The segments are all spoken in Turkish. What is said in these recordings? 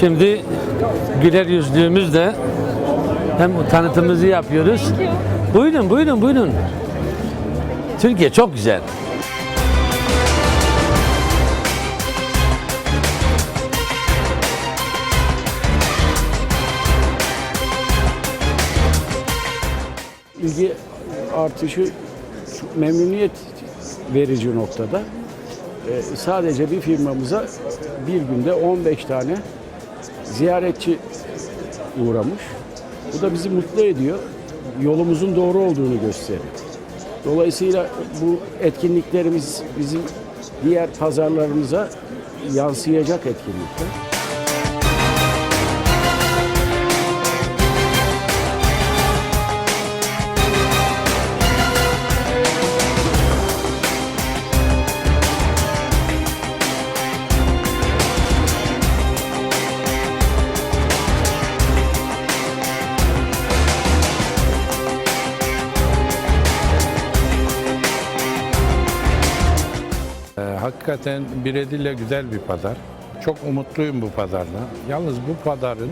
Şimdi güler yüzlüğümüzle hem tanıtımımızı yapıyoruz. Buyurun, buyurun, buyurun. Türkiye çok güzel. ilgi artışı memnuniyet verici noktada. Ee, sadece bir firmamıza bir günde 15 tane ziyaretçi uğramış. Bu da bizi mutlu ediyor. Yolumuzun doğru olduğunu gösteriyor. Dolayısıyla bu etkinliklerimiz bizim diğer pazarlarımıza yansıyacak etkinlikler. Hakikaten Biredil'le güzel bir pazar. Çok umutluyum bu pazarla. Yalnız bu pazarın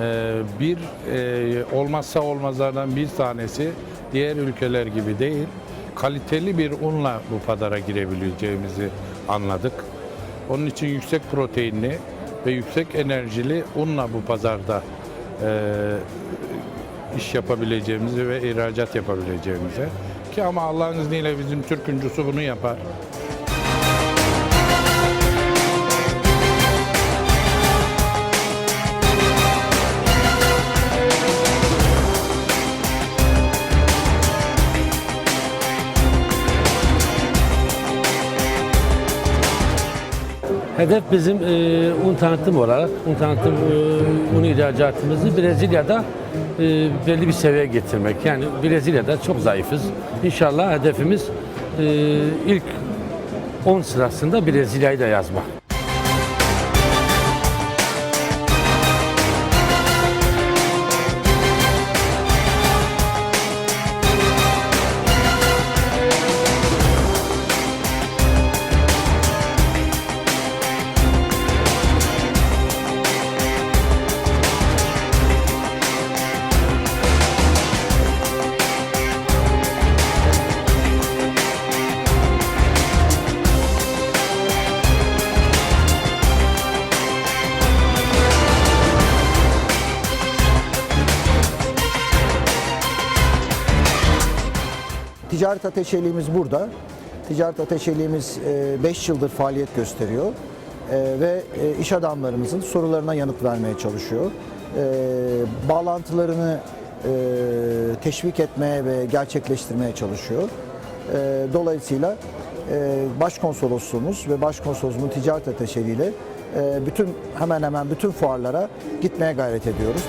e, bir e, olmazsa olmazlardan bir tanesi diğer ülkeler gibi değil. Kaliteli bir unla bu pazara girebileceğimizi anladık. Onun için yüksek proteinli ve yüksek enerjili unla bu pazarda e, iş yapabileceğimizi ve ihracat yapabileceğimizi ki ama Allah'ın izniyle bizim Türk uncusu bunu yapar. Hedef bizim e, un tanıtım olarak, un tanıtım e, un ihracatımızı Brezilya'da e, belli bir seviyeye getirmek. Yani Brezilya'da çok zayıfız. İnşallah hedefimiz e, ilk 10 sırasında Brezilya'yı da yazmak. Ticaret ateşeliğimiz burada. Ticaret ateşeliğimiz 5 yıldır faaliyet gösteriyor E, ve e, iş adamlarımızın sorularına yanıt vermeye çalışıyor. E, Bağlantılarını e, teşvik etmeye ve gerçekleştirmeye çalışıyor. E, Dolayısıyla e, Başkonsolosluğumuz ve Başkonsolosluğumuzun ticaret ateşeliğiyle e, bütün hemen hemen bütün fuarlara gitmeye gayret ediyoruz.